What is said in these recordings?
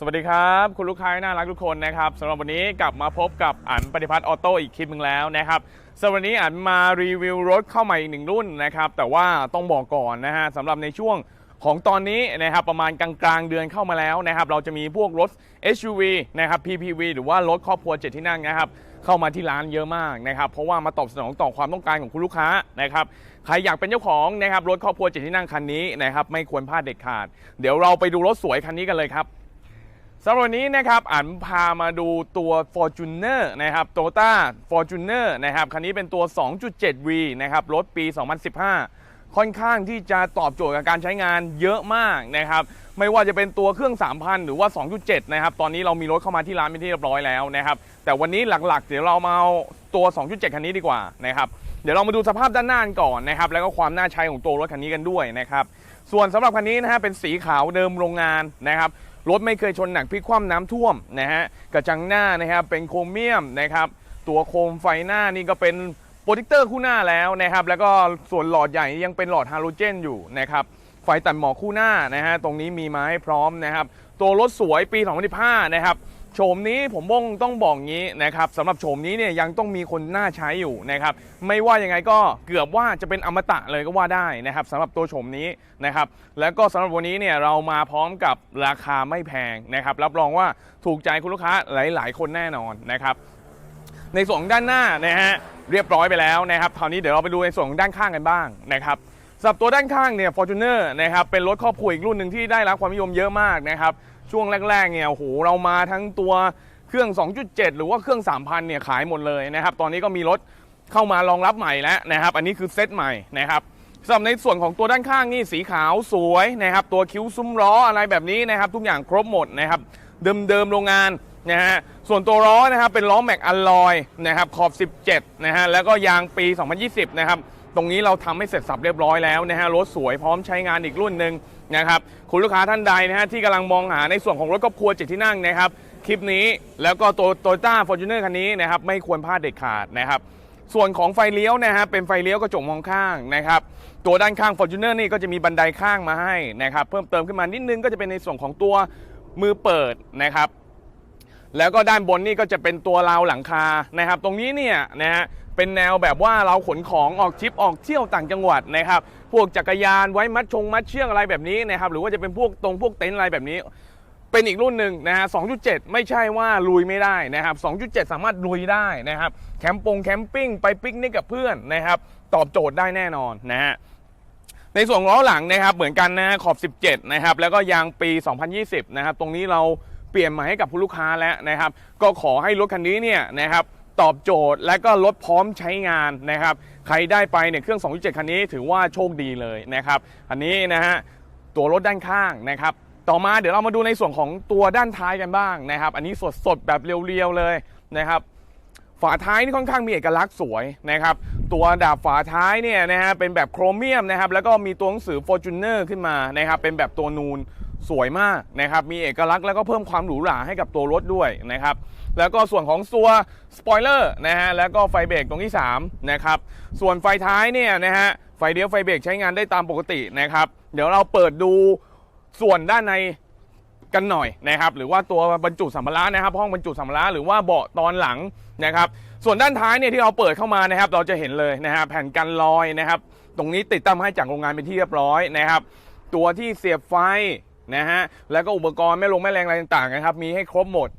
สวัสดีครับ คุณลูกค้าน่ารักทุกคนนะครับสำหรับวันนี้กลับมาพบกับอันปฏิพัฒน์ออโต้อีกคลิปหนึ่งแล้วนะครับสำหรับวันนี้อันมารีวิวรถเข้ามาอีกหนึ่งรุ่นนะครับแต่ว่าต้องบอกก่อนนะฮะสำหรับในช่วงของตอนนี้นะครับประมาณกลางๆเดือนเข้ามาแล้วนะครับเราจะมีพวกรถ SUV นะครับ PPV หรือว่ารถครอบครัวเจ็ดที่นั่งนะครับเข้ามาที่ร้านเยอะมากนะครับเพราะว่ามาตอบสนองต่อความต้องการของคุณลูกค้านะครับใครอยากเป็นเจ้าของนะครับรถครอบครัวเจ็ดที่นั่งคันนี้นะครับไม่ควรพลาดเด็ดขาด เดี๋ยวเราไปดูรถสวยคันนี้กันเลยครับ สำหรับวันนี้นะครับอันพามาดูตัว Fortuner นะครับ Toyota Fortuner นะครับ คันนี้เป็นตัว 2.7V นะครับ รถปี 2015 ค่อนข้างที่จะตอบโจทย์กับการใช้งานเยอะมากนะครับ ไม่ว่าจะเป็นตัวเครื่อง 3,000 หรือว่า 2.7 นะครับ ตอนนี้เรามีรถเข้ามาที่ร้านเป็นที่เรียบร้อยแล้วนะครับ แต่วันนี้หลักๆ เดี๋ยวเรามาเอาตัว 2.7 คันนี้ดีกว่านะครับเดี๋ยวเรามาดูสภาพด้านหน้ากันก่อนนะครับ แล้วก็ความน่าใช้ของตัวรถคันนี้กันด้วยนะครับ ส่วนสำหรับคันนี้นะฮะเป็นสีขาวเดิมโรงงานนะครับ รถไม่เคยชนหนักพลิกคว่ำน้ำท่วมนะฮะกระจังหน้านะครับเป็นโครเมียมนะครับตัวโคมไฟหน้านี่ก็เป็นโปรเจคเตอร์คู่หน้าแล้วนะครับแล้วก็ส่วนหลอดใหญ่ยังเป็นหลอดฮาโลเจนอยู่นะครับไฟตัดหมอกคู่หน้านะฮะตรงนี้มีมาให้พร้อมนะครับตัวรถสวยปี 2015 นะครับ โฉมนี้ผมบ้งต้องบอกงี้นะครับสำหรับโฉมนี้เนี่ยยังต้องมีคนน่าใช้อยู่นะครับไม่ว่ายังไงก็เกือบว่าจะเป็นอมตะเลยก็ว่าได้นะครับสำหรับตัวโฉมนี้นะครับแล้วก็สำหรับวันนี้เนี่ยเรามาพร้อมกับราคาไม่แพงนะครับรับรองว่าถูกใจคุณลูกค้าหลาย ๆ คนแน่นอนนะครับในส่วนด้านหน้านะฮะเรียบร้อยไปแล้วนะครับคราวนี้เดี๋ยวเราไปดูในส่วนของด้านข้างกันบ้างนะครับสำหรับตัวด้านข้างเนี่ย Fortuner นะครับเป็นรถครอบครัวอีกรุ่นหนึ่งที่ได้รับความนิยมเยอะมากนะครับ ช่วงแรกๆเนี่ยโอ้โหเรามาทั้งตัวเครื่อง 2.7 หรือว่าเครื่อง 3,000 เนี่ยขายหมดเลยนะครับ ตอนนี้ก็มีรถเข้ามารองรับใหม่แล้วนะครับ อันนี้คือเซตใหม่นะครับสำหรับในส่วนของตัวด้านข้างนี่สีขาวสวยนะครับ ตัวคิ้วซุ้มล้ออะไรแบบนี้นะครับ ทุกอย่างครบหมดนะครับ เดิมๆโรงงานนะฮะ ส่วนตัวล้อนะครับเป็นล้อแม็กอลลอยนะครับขอบ 17 นะฮะ แล้วก็ยางปี 2020 นะครับ ตรงนี้เราทำให้เสร็จสับเรียบร้อยแล้วนะฮะรถสวยพร้อมใช้งานอีกรุ่นหนึ่งนะครับคุณลูกค้าท่านใดนะฮะที่กำลังมองหาในส่วนของรถครอบครัวเจ็ดที่นั่งนะครับคลิปนี้แล้วก็ตัวโตโยต้าฟอร์จูเนอร์คันนี้นะครับไม่ควรพลาดเด็ดขาดนะครับส่วนของไฟเลี้ยวนะฮะเป็นไฟเลี้ยวกระจกมองข้างนะครับตัวด้านข้าง Fortuner นี่ก็จะมีบันไดข้างมาให้นะครับเพิ่มเติมขึ้นมานิดนึงก็จะเป็นในส่วนของตัวมือเปิดนะครับ แล้วก็ด้านบนนี่ก็จะเป็นตัวราวหลังคานะครับ ตรงนี้เนี่ยนะฮะเป็นแนวแบบว่าเราขนของออกทริปออกเที่ยวต่างจังหวัดนะครับ พวกจักรยานไว้มัดชงมัดเชือกอะไรแบบนี้นะครับ หรือว่าจะเป็นพวกตรงพวกเต็นท์อะไรแบบนี้ เป็นอีกรุ่นหนึ่งนะฮะ 2.7 ไม่ใช่ว่าลุยไม่ได้นะครับ 2.7 สามารถลุยได้นะครับ แคมปงแคมปิ้งไปปิกนิกกับเพื่อนนะครับ ตอบโจทย์ได้แน่นอนนะฮะในส่วนล้อหลังนะครับเหมือนกันนะฮะขอบ 17 นะครับ แล้วก็ยางปี 2020 นะครับ ตรงนี้เรา เปลี่ยนใหม่ให้กับผู้ลูกค้าแล้วนะครับ ก็ขอให้รถคันนี้เนี่ยนะครับตอบโจทย์และก็รถพร้อมใช้งานนะครับ ใครได้ไปเนี่ยเครื่อง 2.7 คันนี้ถือว่าโชคดีเลยนะครับ อันนี้นะฮะตัวรถด้านข้างนะครับ ต่อมาเดี๋ยวเรามาดูในส่วนของตัวด้านท้ายกันบ้างนะครับ อันนี้สดๆแบบเรียวๆเลยนะครับ ฝาท้ายนี่ค่อนข้างมีเอกลักษณ์สวยนะครับ ตัวดาบฝาท้ายเนี่ยนะฮะเป็นแบบโครเมียมนะครับ แล้วก็มีตัวหนังสือ Fortuner ขึ้นมานะครับ เป็นแบบตัวนูน สวยมากนะครับ มีเอกลักษณ์แล้วก็เพิ่มความหรูหราให้กับตัวรถด้วยนะครับ แล้วก็ส่วนของตัวสปอยเลอร์นะฮะ แล้วก็ไฟเบรกตรงที่3นะครับ ส่วนไฟท้ายเนี่ยนะฮะ ไฟเลี้ยวไฟเบรกใช้งานได้ตามปกตินะครับ เดี๋ยวเราเปิดดูส่วนด้านในกันหน่อยนะครับ หรือว่าตัวบรรจุสัมภาระนะครับ ห้องบรรจุสัมภาระหรือว่าเบาะตอนหลังนะครับ ส่วนด้านท้ายเนี่ยที่เราเปิดเข้ามานะครับ เราจะเห็นเลยนะฮะแผ่นกันลอยนะครับ ตรงนี้ติดตั้งให้จากโรงงานเป็นที่เรียบร้อยนะครับ ตัวที่เสียบไฟ นะฮะแล้วก็อุปกรณ์แม่ลงแม่แรงอะไรต่างๆนะครับมีให้ครบหมด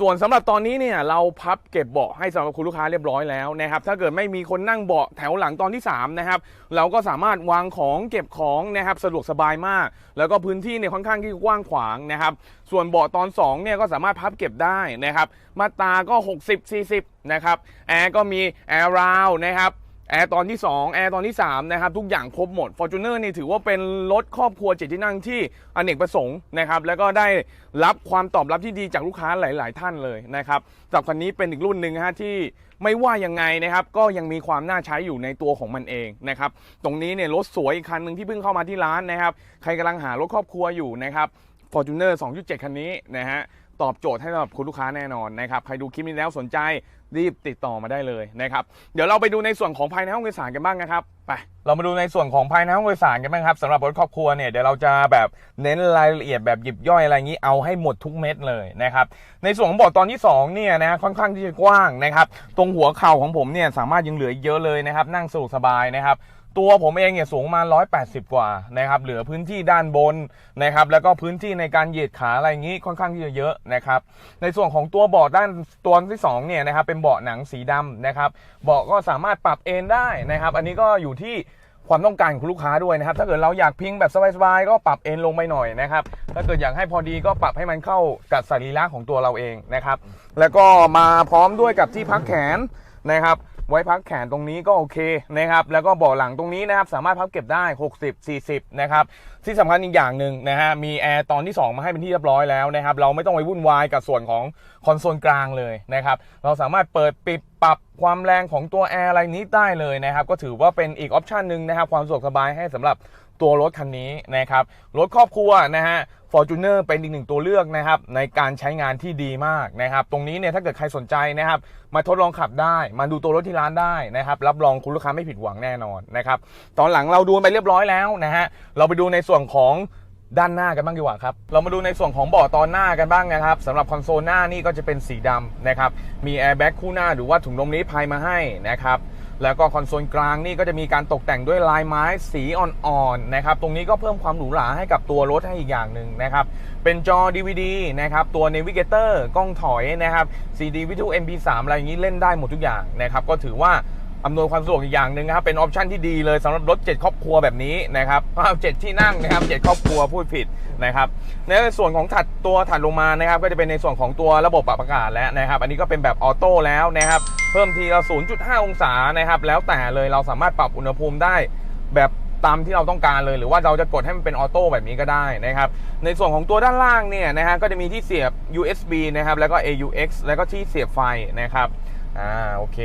ส่วนสำหรับตอนนี้เนี่ยเราพับเก็บเบาะให้สำหรับคุณลูกค้าเรียบร้อยแล้วนะครับถ้าเกิดไม่มีคนนั่งเบาะแถวหลังตอนที่3นะครับเราก็สามารถวางของเก็บของนะครับสะดวกสบายมาก แล้วก็พื้นที่เนี่ยค่อนข้างที่กว้างขวางนะครับส่วนเบาะตอน2เนี่ยก็สามารถพับเก็บได้นะครับมาตาก็ 60 40นะครับแอร์ก็มีแอร์ราวนะครับ แอร์ตอนที่ 2 แอร์ตอนที่ 3 นะครับ ทุกอย่างครบหมด Fortuner นี่ถือว่าเป็นรถครอบครัวเจ็ดที่นั่งที่อเนกประสงค์นะครับ แล้วก็ได้รับความตอบรับที่ดีจากลูกค้าหลาย ๆ ท่านเลยนะครับจากคันนี้เป็นอีกรุ่นหนึ่งฮะที่ไม่ว่ายังไงนะครับก็ยังมีความน่าใช้อยู่ในตัวของมันเองนะครับตรงนี้เนี่ยรถสวยอีกคันหนึ่งที่เพิ่งเข้ามาที่ร้านนะครับใครกำลังหารถครอบครัวอยู่นะครับ Fortuner 2.7 คันนี้นะฮะตอบโจทย์ให้สำหรับคุณลูกค้าแน่นอนนะครับ ใครดูคลิปนี้แล้วสนใจ รีบติดต่อมาได้เลยนะครับ เดี๋ยวเราไปดูในส่วนของภายในห้องโดยสารกันบ้างนะครับไปเรามาดูในส่วนของภายในห้องโดยสารกันบ้างครับสำหรับรถครอบครัวเนี่ยเดี๋ยวเราจะแบบเน้นรายละเอียดแบบหยิบย่อยอะไรอย่างนี้เอาให้หมดทุกเม็ดเลยนะครับในส่วนของเบาะตอนที่สองเนี่ยนะค่อนข้างที่จะกว้างนะครับ ตรงหัวเข่าของผมเนี่ยสามารถยังเหลืออีกเยอะเลยนะครับ นั่งสะดวกสบายนะครับ ตัวผมเองเนี่ยสูงมา 180 กว่านะครับ เหลือพื้นที่ด้านบนนะครับ แล้วก็พื้นที่ในการเหยียดขาอะไรอย่างนี้ค่อนข้างที่จะเยอะนะครับ ในส่วนของตัวเบาะด้านตัวที่2เนี่ยนะครับ เป็นเบาะหนังสีดำนะครับ เบาะก็สามารถปรับเอนได้นะครับ อันนี้ก็อยู่ที่ความต้องการของลูกค้าด้วยนะครับ ถ้าเกิดเราอยากพิงแบบสบายๆก็ปรับเอนลงไปหน่อยนะครับ ถ้าเกิดอยากให้พอดีก็ปรับให้มันเข้ากับสรีระของตัวเราเองนะครับ แล้วก็มาพร้อมด้วยกับที่พักแขนนะครับ ไว้พักแขนตรงนี้ก็โอเคนะครับแล้วก็เบาะหลังตรงนี้นะครับสามารถพับเก็บได้ 60 40นะครับที่สำคัญอีกอย่างหนึ่งนะฮะมีแอร์ตอนที่ 2 มาให้เป็นที่เรียบร้อยแล้วนะครับเราไม่ต้องไปวุ่นวายกับส่วนของคอนโซลกลางเลยนะครับเราสามารถเปิดปิดปรับความแรงของตัวแอร์อะไรนี้ได้เลยนะครับก็ถือว่าเป็นอีกออปชันหนึ่งนะครับความสะดวกสบายให้สำหรับตัวรถคันนี้นะครับรถครอบครัวนะฮะ Fortuner เป็นอีกหนึ่งตัวเลือกนะครับในการใช้งานที่ดีมากนะครับตรงนี้เนี่ยถ้าเกิดใครสนใจนะครับมาทดลองขับได้ มาดูตัวรถที่ร้านได้นะครับรับรองคุณลูกค้าไม่ผิดหวังแน่นอนนะครับตอนหลังเราดูไปเรียบร้อยแล้วนะฮะเราไปดูในส่วนของด้านหน้ากันบ้างดีกว่าครับเรามาดูในส่วนของเบาะตอนหน้ากันบ้างนะครับสำหรับคอนโซลหน้านี่ก็จะเป็นสีดำนะครับมีแอร์แบ็กคู่หน้าหรือว่าถุงลมนิรภัยมาให้นะครับ แล้วก็คอนโซลกลางนี่ก็จะมีการตกแต่งด้วยลายไม้สีอ่อนๆนะครับ ตรงนี้ก็เพิ่มความหรูหราให้กับตัวรถให้อีกอย่างหนึ่งนะครับ เป็นจอ DVD นะครับ ตัว Navigator กล้องถอยนะครับ CD วิทยุ MP3 อะไรอย่างนี้เล่นได้หมดทุกอย่างนะครับ ก็ถือว่าอำนวยความสะดวกอีกอย่างหนึ่งนะครับ เป็นออปชันที่ดีเลยสำหรับรถ 7 ครอบครัวแบบนี้นะครับเจ็ดที่นั่งนะครับ 7 ครอบครัวพูดผิดนะครับ ในส่วนของถัดตัวถัดลงมานะครับ ก็จะเป็นในส่วนของตัวระบบปรับอากาศแล้วนะครับ อันนี้ก็เป็นแบบออโต้แล้วนะครับ เพิ่มทีละ 0.5 องศานะครับ แล้วแต่เลยเราสามารถปรับอุณหภูมิได้แบบตามที่เราต้องการเลยหรือว่าเราจะกดให้มันเป็นออโต้แบบนี้ก็ได้นะครับ ในส่วนของตัวด้านล่างเนี่ยนะฮะก็จะมีที่เสียบ USB นะครับ แล้วก็ AUX แล้วก็ที่เสียบไฟนะครับ อ่าโอเค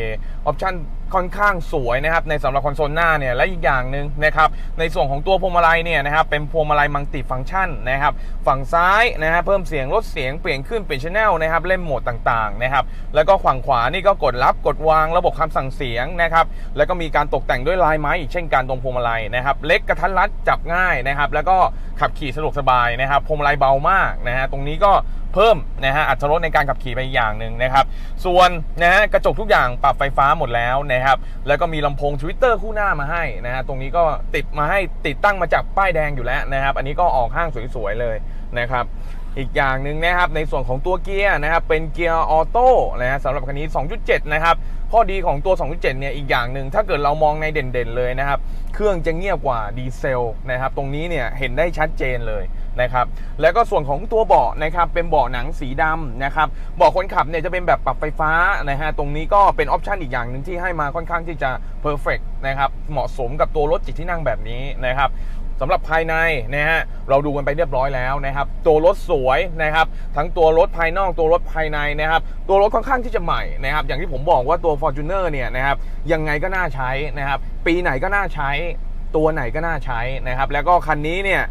ออปชัน ค่อนข้างสวยนะครับในสำหรับคอนโซลหน้าเนี่ยและอีกอย่างหนึ่งนะครับในส่วนของตัวพวงมาลัยเนี่ยนะครับเป็นพวงมาลัยมัลติฟังก์ชันนะครับฝั่งซ้ายนะฮะเพิ่มเสียงลดเสียงเปลี่ยนขึ้นเปลี่ยนชแนลนะครับเล่นโหมดต่างๆนะครับแล้วก็ฝั่งขวานี่ก็กดรับกดวางระบบคำสั่งเสียงนะครับแล้วก็มีการตกแต่งด้วยลายไม้อีกเช่นกันตรงพวงมาลัยนะครับเล็กกระทัดรัดจับง่ายนะครับแล้วก็ขับขี่สะดวกสบายนะครับพวงมาลัยเบามากนะฮะตรงนี้ก็เพิ่มนะฮะอัตรถรสในการขับขี่ไปอีกอย่างหนึ่งนะครับส่วนนะฮะกระจกทุกอย่างปรับไฟฟ้าหมดแล้วนะครับ แล้วก็มีลำโพงทวิตเตอร์คู่หน้ามาให้นะฮะตรงนี้ก็ติดมาให้ติดตั้งมาจากป้ายแดงอยู่แล้วนะครับ อันนี้ก็ออกห้างสวยๆเลยนะครับอีกอย่างหนึ่งนะครับในส่วนของตัวเกียร์นะครับเป็นเกียร์ออโต้นะฮะสำหรับคันนี้ 2.7 นะครับข้อดีของตัว 2.7 เนี่ยอีกอย่างหนึ่งถ้าเกิดเรามองในเด่นๆเลยนะครับ เครื่องจะเงียบกว่าดีเซลนะครับตรงนี้เนี่ยเห็นได้ชัดเจนเลย นะครับแล้วก็ส่วนของตัวเบาะนะครับเป็นเบาะหนังสีดำนะครับเบาะคนขับเนี่ยจะเป็นแบบปรับไฟฟ้านะฮะตรงนี้ก็เป็นออปชันอีกอย่างหนึ่งที่ให้มาค่อนข้างที่จะเพอร์เฟกนะครับเหมาะสมกับตัวรถจิตที่นั่งแบบนี้นะครับสำหรับภายในนะฮะเราดูกันไปเรียบร้อยแล้วนะครับ ตัวรถสวยนะครับ ทั้งตัวรถภายนอกตัวรถภายในนะครับ ตัวรถค่อนข้างที่จะใหม่นะครับ อย่างที่ผมบอกว่าตัว Fortuner เนี่ยนะครับยังไงก็น่าใช้นะครับ ปีไหนก็น่าใช้ ตัวไหนก็น่าใช้นะครับ แล้วก็คันนี้เนี่ย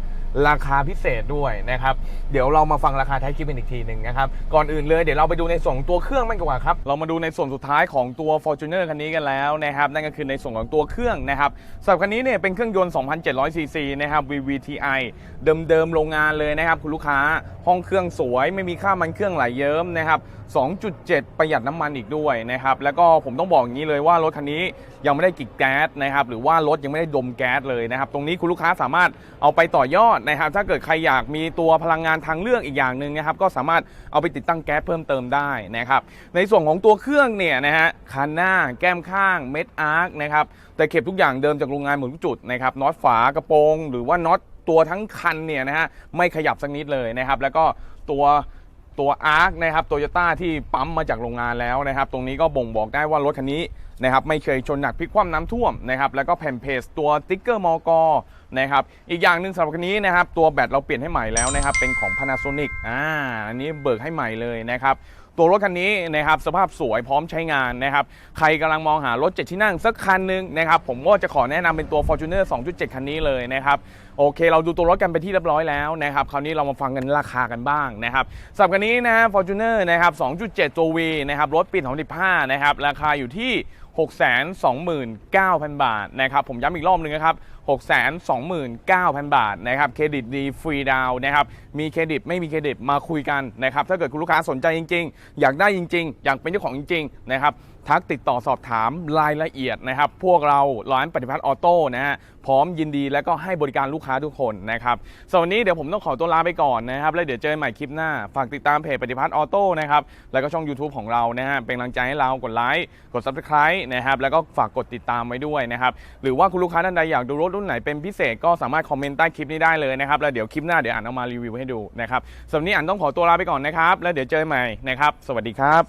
ราคาพิเศษด้วยนะครับ เดี๋ยวเรามาฟังราคาท้ายคลิปกันอีกทีหนึ่งนะครับ ก่อนอื่นเลยเดี๋ยวเราไปดูในส่วนตัวเครื่องมันกว่าครับ เรามาดูในส่วนสุดท้ายของตัว Fortuner คันนี้กันแล้วนะครับ นั่นก็คือในส่วนของตัวเครื่องนะครับสำหรับคันนี้เนี่ยเป็นเครื่องยนต์ 2,700 ซีซีนะครับ VVTi เดิมๆโรงงานเลยนะครับคุณลูกค้า ห้องเครื่องสวยไม่มีค่ามันเครื่องไหลเยิ้มนะครับ2.7 ประหยัดน้ำมันอีกด้วยนะครับ แล้วก็ผมต้องบอกอย่างนี้เลยว่ารถคันนี้ยังไม่ได้กิกแก๊สนะครับ หรือว่ารถยังไม่ได้ดมแก๊สเลยนะครับ ตรงนี้คุณลูกค้าสามารถเอาไปต่อยอดนะครับถ้าเกิดใครอยากมีตัวพลังงานทางเลือกอีกอย่างหนึ่งนะครับก็สามารถเอาไปติดตั้งแก๊สเพิ่มเติมได้นะครับในส่วนของตัวเครื่องเนี่ยนะฮะคันหน้าแก้มข้างเม็ดอาร์คนะครับแต่เก็บทุกอย่างเดิมจากโรงงานหมดทุกจุดนะครับน็อตฝากระโปรง หรือว่าน็อตตัวทั้งคันเนี่ยนะฮะไม่ขยับสักนิดเลยนะครับแล้วก็ตัว ตัวอาร์คนะครับโตโยต้าที่ปั๊มมาจากโรงงานแล้วนะครับ ตรงนี้ก็บ่งบอกได้ว่ารถคันนี้นะครับไม่เคยชนหนักพลิกคว่ำน้ำท่วมนะครับแล้วก็แผ่นเพจตัวติ๊กเกอร์มอกนะครับอีกอย่างหนึ่งสำหรับคันนี้นะครับตัวแบตเราเปลี่ยนให้ใหม่แล้วนะครับเป็นของ Panasonic อ่าอันนี้เบิกให้ใหม่เลยนะครับตัวรถคันนี้นะครับสภาพสวยพร้อมใช้งานนะครับใครกำลังมองหารถ 7 ที่นั่งสักคันหนึ่งนะครับผมก็จะขอแนะนำเป็นตัว Fortuner 2.7 คันนี้เลยนะครับ โอเค เราดูตัวรถกันไปที่เรียบร้อยแล้วนะครับคราวนี้เรามาฟังกันราคากันบ้างนะครับสำหรับกันนี้นะ Fortuner นะครับ2.7ตัว V นะครับรถปี 2015 นะครับราคาอยู่ที่ 629,000 บาทนะครับผมย้ำอีกรอบหนึ่งนะครับ 629,000 บาทนะครับเครดิตดีฟรีดาวนะครับมีเครดิตไม่มีเครดิตมาคุยกันนะครับถ้าเกิดคุณลูกค้าสนใจจริง ๆ อยากได้จริง ๆ อยากเป็นเจ้าของจริงๆนะครับทักติดต่อสอบถามรายละเอียดนะครับ พวกเราร้านปฏิพัฒน์ออโต้นะฮะพร้อมยินดีและก็ให้บริการลูกค้าทุกคนนะครับสวันนี้เดี๋ยวผมต้องขอตัวลาไปก่อนนะครับ แล้วเดี๋ยวเจอกันใหม่คลิปหน้า ฝากติดตามเพจปฏิพัฒน์ออโต้นะครับแล้วก็ช่อง YouTube ของเรานะฮะเป็นกำลังใจให้เรากดไลค์กด Subscribe นะครับแล้วก็ฝากกดติดตามไว้ด้วยนะครับหรือว่าคุณลูกค้าท่านใดอยากดูรถรุ่นไหนเป็นพิเศษก็สามารถคอมเมนต์ใต้คลิปนี้ได้เลยนะครับแล้วเดี๋ยวคลิปหน้าเดี๋ยวอ่านเอามารีวิวให้ดูนะครับสำหรับนี้อ่านต้องขอตัวลาไปก่อนนะครับ แล้วเดี๋ยวเจอใหม่นะครับ สวัสดีครับ